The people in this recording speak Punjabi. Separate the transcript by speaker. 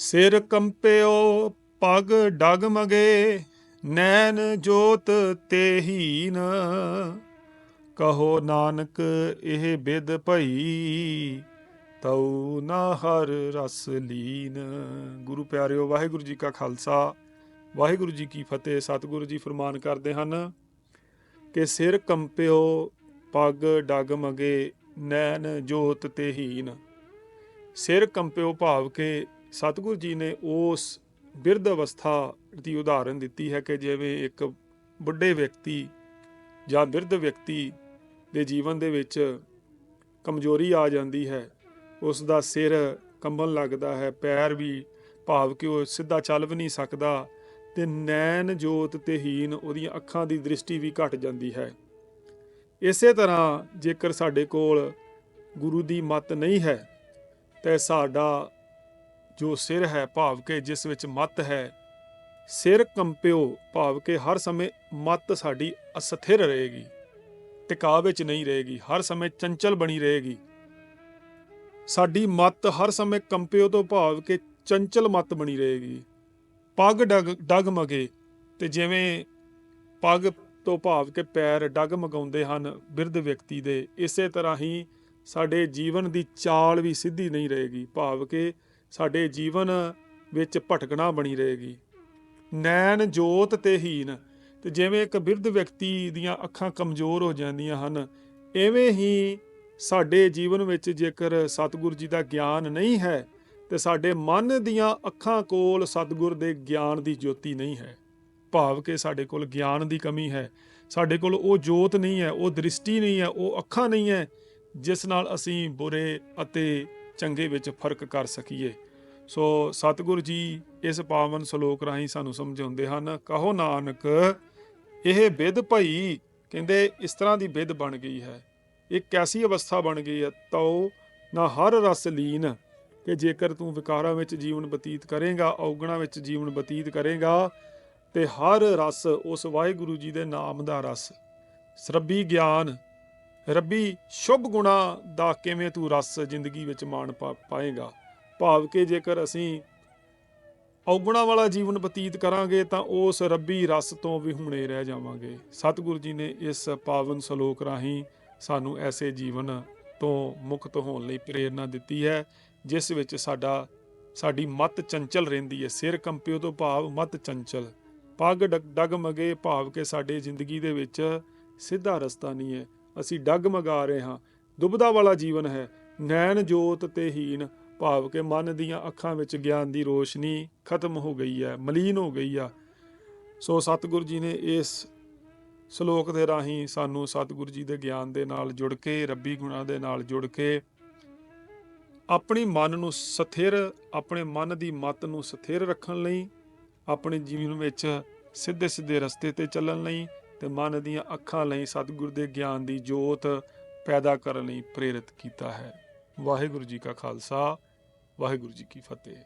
Speaker 1: ਸਿਰ ਕੰਪਿਓ ਪਗ ਡਗਮਗੇ, ਨੈਣ ਜੋਤ ਤੇਹੀਨ ਕਹੋ ਨਾਨਕ, ਇਹ ਬਿਦ ਭਈ, ਤਉ ਨਾ ਹਰ ਰਸ ਲੀਨ। ਗੁਰੂ ਪਿਆਰਿਓ, ਵਾਹਿਗੁਰੂ ਜੀ ਕਾ ਖਾਲਸਾ। ਵਾਹਿਗੁਰੂ ਜੀ ਕੀ ਫਤਿਹ। ਸਤਿਗੁਰੂ ਜੀ ਫਰਮਾਨ ਕਰਦੇ ਹਨ ਕਿ ਸਿਰ ਕੰਪਿਓ ਪੱਗ ਡਗਮਗੇ, ਨੈਣ ਜੋਤ ਤੇਹੀਨ ਸਿਰ ਕੰਪਿਓ ਭਾਵ ਕੇ ਸਤਿਗੁਰੂ ਜੀ ਨੇ ਉਸ ਬਿਰਧ ਅਵਸਥਾ ਦੀ ਉਦਾਹਰਨ ਦਿੱਤੀ ਹੈ ਕਿ ਜਿਵੇਂ ਇੱਕ ਬੁੱਢੇ ਵਿਅਕਤੀ ਜਾਂ ਬਿਰਧ ਵਿਅਕਤੀ ਦੇ ਜੀਵਨ ਦੇ ਵਿੱਚ ਕਮਜ਼ੋਰੀ ਆ ਜਾਂਦੀ ਹੈ ਉਸ ਦਾ ਸਿਰ ਕੰਬਣ ਲੱਗਦਾ ਹੈ, ਪੈਰ ਵੀ ਭਾਵ ਕਿ ਉਹ ਸਿੱਧਾ ਚੱਲ ਵੀ ਨਹੀਂ ਸਕਦਾ ਤੇ ਨੈਣ ਜੋਤ ਤੇ ਹੀਨ ਉਹਦੀਆਂ ਅੱਖਾਂ ਦੀ ਦ੍ਰਿਸ਼ਟੀ ਵੀ ਘਟ ਜਾਂਦੀ ਹੈ। ਇਸੇ ਤਰ੍ਹਾਂ ਜੇਕਰ ਸਾਡੇ ਕੋਲ ਗੁਰੂ ਦੀ ਮੱਤ ਨਹੀਂ ਹੈ, ਤੇ ਸਾਡਾ ਜੋ ਸਿਰ ਹੈ ਭਾਵ ਕਿ ਜਿਸ ਵਿੱਚ ਮੱਤ ਹੈ। ਸਿਰ ਕੰਪਿਓ ਭਾਵ ਕਿ ਹਰ ਸਮੇਂ ਮੱਤ ਸਾਡੀ ਅਸਥਿਰ ਰਹੇਗੀ। ਟਿਕਾਅ ਵਿੱਚ ਨਹੀਂ ਰਹੇਗੀ, ਹਰ ਸਮੇਂ ਚੰਚਲ ਬਣੀ ਰਹੇਗੀ। ਸਾਡੀ ਮੱਤ ਹਰ ਸਮੇਂ ਕੰਪਿਓ ਤੋਂ ਭਾਵ ਕਿ ਚੰਚਲ ਮੱਤ ਬਣੀ ਰਹੇਗੀ। ਪੱਗ ਡਗ, ਡਗਮਗੇ ਤੇ ਜਿਵੇਂ ਪੱਗ ਤੋਂ ਭਾਵ ਕਿ ਪੈਰ ਡਗਮਗਾਉਂਦੇ ਹਨ ਬਿਰਧ ਵਿਅਕਤੀ ਦੇ, ਇਸੇ ਤਰ੍ਹਾਂ ਹੀ ਸਾਡੇ ਜੀਵਨ ਦੀ ਚਾਲ ਵੀ ਸਿੱਧੀ ਨਹੀਂ ਰਹੇਗੀ। ਭਾਵ ਕਿ ਸਾਡੇ ਜੀਵਨ ਵਿੱਚ ਭਟਕਣਾ ਬਣੀ ਰਹੇਗੀ। ਨੈਣ ਜੋਤ ਤੇ ਹੀਨ, ਤੇ ਜਿਵੇਂ ਇੱਕ ਬਿਰਧ ਵਿਅਕਤੀ ਦੀਆਂ ਅੱਖਾਂ ਕਮਜ਼ੋਰ ਹੋ ਜਾਂਦੀਆਂ ਹਨ, ਐਵੇਂ ਹੀ ਸਾਡੇ ਜੀਵਨ ਵਿੱਚ ਜੇਕਰ ਸਤਿਗੁਰ ਜੀ ਦਾ ਗਿਆਨ ਨਹੀਂ ਹੈ, ਤੇ ਸਾਡੇ ਮਨ ਦੀਆਂ ਅੱਖਾਂ ਕੋਲ ਸਤਿਗੁਰ ਦੇ ਗਿਆਨ ਦੀ ਜੋਤੀ ਨਹੀਂ ਹੈ। ਭਾਵ ਕਿ ਸਾਡੇ ਕੋਲ ਗਿਆਨ ਦੀ ਕਮੀ ਹੈ। ਸਾਡੇ ਕੋਲ ਉਹ ਜੋਤ ਨਹੀਂ ਹੈ, ਉਹ ਦ੍ਰਿਸ਼ਟੀ ਨਹੀਂ ਹੈ, ਉਹ ਅੱਖਾਂ ਨਹੀਂ ਹੈ, ਜਿਸ ਨਾਲ ਅਸੀਂ ਬੁਰੇ ਅਤੇ ਚੰਗੇ ਵਿੱਚ ਫ਼ਰਕ ਕਰ ਸਕੀਏ। ਸੋ ਸਤਿਗੁਰੂ ਜੀ ਇਸ ਪਾਵਨ ਸ਼ਲੋਕ ਰਾਹੀਂ ਸਾਨੂੰ ਸਮਝਾਉਂਦੇ ਹਨ, ਕਹੋ ਨਾਨਕ, ਇਹ ਵਿਦ ਭਈ, ਕਹਿੰਦੇ ਇਸ ਤਰ੍ਹਾਂ ਦੀ ਵਿਦ ਬਣ ਗਈ ਹੈ। ਇਹ ਕੈਸੀ ਅਵਸਥਾ ਬਣ ਗਈ ਹੈ? ਤਉ ਨਾ ਹਰ ਰਸ ਲੀਨ, ਕਿ ਜੇਕਰ ਤੂੰ ਵਿਕਾਰਾਂ ਵਿੱਚ ਜੀਵਨ ਬਤੀਤ ਕਰੇਗਾ, ਔਗਣਾ ਵਿੱਚ ਜੀਵਨ ਬਤੀਤ ਕਰੇਗਾ, ਤੇ ਹਰ ਰਸ ਉਸ ਵਾਹਿਗੁਰੂ ਜੀ ਦੇ ਨਾਮ ਦਾ ਰਸ। ਸਰਬੀ ਗਿਆਨ ਰੱਬੀ, ਸ਼ੁਭ ਗੁਣਾ ਦਾ ਕਿਵੇਂ ਤੂੰ ਰਸ ਜ਼ਿੰਦਗੀ ਵਿੱਚ ਮਾਣ ਪਾ- ਪਾਏਗਾ? ਭਾਵ ਕਿ ਜੇਕਰ ਅਸੀਂ ਔਗੁਣਾ ਵਾਲਾ ਜੀਵਨ ਬਤੀਤ ਕਰਾਂਗੇ ਤਾਂ ਉਸ ਰੱਬੀ ਰਸ ਤੋਂ ਵਿਹੂਣੇ ਰਹਿ ਜਾਵਾਂਗੇ। ਸਤਿਗੁਰੂ ਜੀ ਨੇ ਇਸ ਪਾਵਨ ਸ਼ਲੋਕ ਰਾਹੀਂ ਸਾਨੂੰ ਐਸੇ ਜੀਵਨ ਤੋਂ ਮੁਕਤ ਹੋਣ ਲਈ ਪ੍ਰੇਰਣਾ ਦਿੱਤੀ ਹੈ, ਜਿਸ ਵਿੱਚ ਸਾਡਾ, ਸਾਡੀ ਮਤ ਚੰਚਲ ਰਹਿੰਦੀ ਹੈ। ਸਿਰ ਕੰਪਿਓ ਤੋਂ ਭਾਵ ਮਤ ਚੰਚਲ। ਪੱਗ ਡਗ- ਡਗਮਗੇ ਭਾਵ ਕਿ ਸਾਡੇ ਜ਼ਿੰਦਗੀ ਦੇ ਵਿੱਚ ਸਿੱਧਾ ਰਸਤਾ ਨਹੀਂ ਹੈ। ਅਸੀਂ ਡਗਮਗਾ ਰਹੇ ਹਾਂ। ਦੁਬਦਾ ਵਾਲਾ ਜੀਵਨ ਹੈ। ਨੈਣ ਜੋਤ ਤੇ ਹੀਨ ਭਾਵ ਕਿ ਮਨ ਦੀਆਂ ਅੱਖਾਂ ਵਿੱਚ ਗਿਆਨ ਦੀ ਰੋਸ਼ਨੀ ਖਤਮ ਹੋ ਗਈ ਹੈ, ਮਲੀਨ ਹੋ ਗਈ ਆ। ਸੋ ਸਤਿਗੁਰੂ ਜੀ ਨੇ ਇਸ ਸ਼ਲੋਕ ਦੇ ਰਾਹੀਂ ਸਾਨੂੰ ਸਤਿਗੁਰੂ ਜੀ ਦੇ ਗਿਆਨ ਦੇ ਨਾਲ ਜੁੜ ਕੇ, ਰੱਬੀ ਗੁਣਾਂ ਦੇ ਨਾਲ ਜੁੜ ਕੇ, ਆਪਣੀ ਮਨ ਨੂੰ ਸਥਿਰ, ਆਪਣੇ ਮਨ ਦੀ ਮਤ ਨੂੰ ਸਥਿਰ ਰੱਖਣ ਲਈ, ਆਪਣੇ ਜੀਵਨ ਵਿੱਚ ਸਿੱਧੇ ਸਿੱਧੇ ਰਸਤੇ ਤੇ ਚੱਲਣ ਲਈ ਤੇ ਮਨ ਦੀਆਂ ਅੱਖਾਂ ਲਈ ਸਤਿਗੁਰ ਦੇ ਗਿਆਨ ਦੀ ਜੋਤ ਪੈਦਾ ਕਰਨ ਲਈ ਪ੍ਰੇਰਿਤ ਕੀਤਾ ਹੈ। ਵਾਹਿਗੁਰੂ ਜੀ ਕਾ ਖਾਲਸਾ, ਵਾਹਿਗੁਰੂ ਜੀ ਕੀ ਫਤਿਹ।